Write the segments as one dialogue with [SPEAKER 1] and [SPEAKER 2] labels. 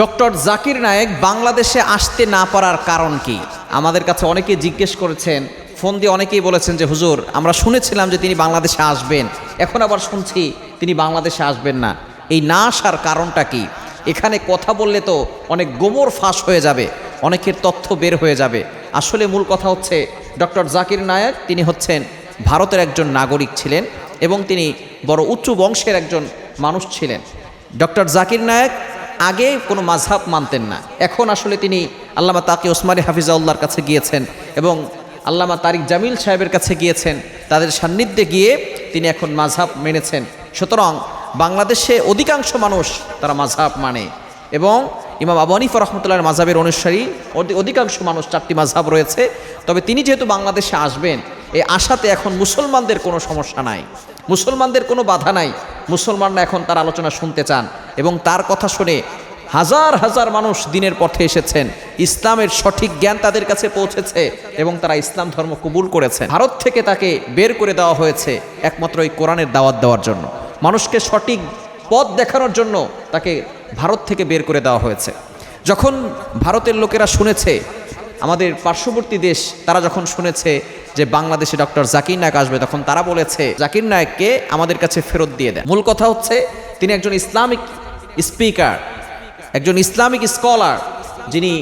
[SPEAKER 1] Doctor Zakir Naik বাংলাদেশে আসতে না পারার কারণ কি? আমাদের কাছে অনেকে জিজ্ঞেস করেছেন, ফোন দিয়ে অনেকেই বলেছেন যে, হুজুর, আমরা শুনেছিলাম যে তিনি বাংলাদেশে আসবেন। এখন আবার শুনছি তিনি বাংলাদেশে আসবেন না। এই না আসার কারণটা কি? এখানে কথা বললে তো অনেক গোমর ফাঁস হয়ে যাবে, অনেকের তথ্য বের হয়ে যাবে। আসলে মূল কথা হচ্ছে, ডক্টর জাকির নায়েক তিনি হচ্ছেন ভারতের একজন নাগরিক ছিলেন এবং তিনি বড় উচ্চ বংশের একজন মানুষ ছিলেন। ডক্টর জাকির নায়েক আগে কোনো মাঝহাব মানতেন না। এখন আসলে তিনি আল্লামা তাকি ওসমানী হাফিজাউল্লাহর কাছে গিয়েছেন এবং আল্লামা তারিক জামিল সাহেবের কাছে গিয়েছেন, তাদের সান্নিধ্যে গিয়ে তিনি এখন মাঝহাব মেনেছেন। সুতরাং বাংলাদেশে অধিকাংশ মানুষ তারা মাঝহাব মানে এবং ইমাম আবু হানিফা মাঝহাবের অনুসারী অধি- অধিকাংশ মানুষ চারটি মাঝহাব রয়েছে। তবে তিনি যেহেতু বাংলাদেশে আসবেন, এই আশাতে এখন মুসলমানদের কোনো সমস্যা নাই। মুসলমানদের কোনো বাধা নাই। মুসলমানরা এখন তার আলোচনা শুনতে চান এবং তার কথা শুনে হাজার হাজার মানুষ দিনের পথে এসেছেন। ইসলামের সঠিক জ্ঞান তাদের কাছে পৌঁছেছে এবং তারা ইসলাম ধর্ম কবুল করেছে ভারত থেকে তাকে বের করে দেওয়া হয়েছে একমাত্র এই কোরআনের দাওয়াত দেওয়ার জন্য। মানুষকে সঠিক পথ দেখানোর জন্য তাকে ভারত থেকে বের করে দেওয়া হয়েছে। যখন ভারতের লোকেরা শুনেছে, আমাদের পার্শ্ববর্তী দেশ, তারা যখন শুনেছে যে বাংলাদেশে ডক্টর জাকির নায়ক আসবে, তখন তারা বলেছে, জাকির নায়ককে আমাদের কাছে ফেরত দিয়ে দেয় মূল কথা হচ্ছে, তিনি একজন ইসলামিক স্পিকার, একজন ইসলামিক স্কলার, যিনি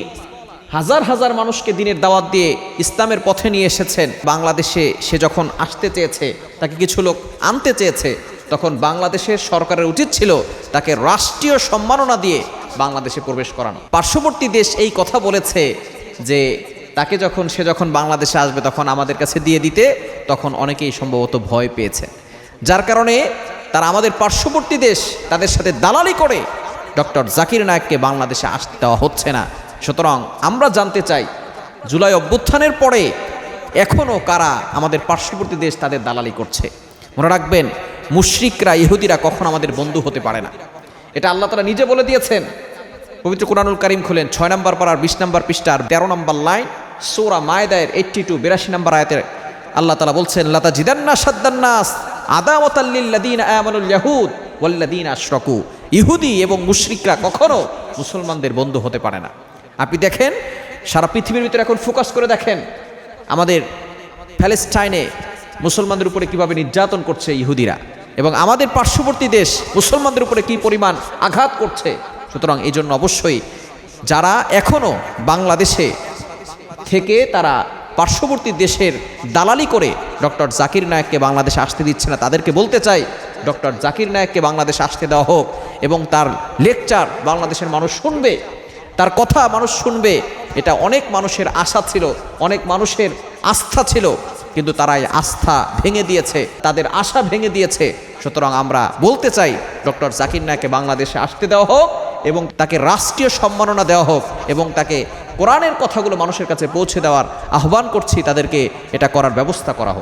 [SPEAKER 1] হাজার হাজার মানুষকে দিনের দাওয়াত দিয়ে ইসলামের পথে নিয়ে এসেছেন। বাংলাদেশে সে যখন আসতে চেয়েছে, তাকে কিছু লোক আনতে চেয়েছে, তখন বাংলাদেশের সরকারের উচিত ছিল তাকে রাষ্ট্রীয় সম্মাননা দিয়ে বাংলাদেশে প্রবেশ করানো। পার্শ্ববর্তী দেশ এই কথা বলেছে যে তাকে যখন, সে যখন বাংলাদেশে আসবে তখন আমাদের কাছে দিয়ে দিতে, তখন অনেকেই সম্ভবত ভয় পেয়েছে। যার কারণে তারা আমাদের পার্শ্ববর্তী দেশ তাদের সাথে দালালি করে ডক্টর জাকির নায়ককে বাংলাদেশে আসতে দেওয়া হচ্ছে না। সুতরাং আমরা জানতে চাই, জুলাই অভ্যুত্থানের পরে এখনও কারা আমাদের পার্শ্ববর্তী দেশ তাদের দালালি করছে? মনে রাখবেন, মুশরিকরা, ইহুদিরা কখন আমাদের বন্ধু হতে পারে না। এটা আল্লাহ তালা নিজে বলে দিয়েছেন। পবিত্র কোরআনুল করিম খুলেন, ছয় নম্বর পাড়ার বিশ নম্বর পৃষ্ঠার তেরো নম্বর লাইন, সৌরা মায়দায়ের এইট্টি টু বিরাশি নম্বর আয়াতের আল্লাহ তালা বলছেন লতা জিদান্না সাদ্দান্নাস আদাওয়াতাল্লিল্লাদিন আমানুল ইয়াহুদ ওয়াল্লাদিন আশরকু। ইহুদি এবং মুশরিকরা কখনো মুসলমানদের বন্ধু হতে পারে না। আপনি দেখেন, সারা পৃথিবীর ভিতরে এখন ফোকাস করে দেখেন, আমাদের প্যালেস্টাইনে মুসলমানদের উপরে কীভাবে নির্যাতন করছে ইহুদিরা এবং আমাদের পার্শ্ববর্তী দেশ মুসলমানদের উপরে কি পরিমাণ আঘাত করছে সুতরাং এই জন্য অবশ্যই যারা এখনও বাংলাদেশে থেকে তারা পার্শ্ববর্তী দেশের দালালি করে ডক্টর জাকির নায়ককে বাংলাদেশে আসতে দিচ্ছে না, তাদেরকে বলতে চাই ডক্টর জাকির নায়ককে বাংলাদেশে আসতে দেওয়া হোক এবং তার লেকচার বাংলাদেশের মানুষ শুনবে, তার কথা মানুষ শুনবে, এটা অনেক মানুষের আশা ছিল, অনেক মানুষের আস্থা ছিল, কিন্তু তারা এই আস্থা ভেঙে দিয়েছে, তাদের আশা ভেঙে দিয়েছে। সুতরাং আমরা বলতে চাই ডক্টর জাকির নায়ককে বাংলাদেশে আসতে দেওয়া হোক এবং তাকে রাষ্ট্রীয় সম্মাননা দেওয়া হোক এবং তাকে কোরআনের কথাগুলো মানুষের কাছে পৌঁছে দেওয়ার আহ্বান করছি তাদেরকে এটা করার ব্যবস্থা করা হোক।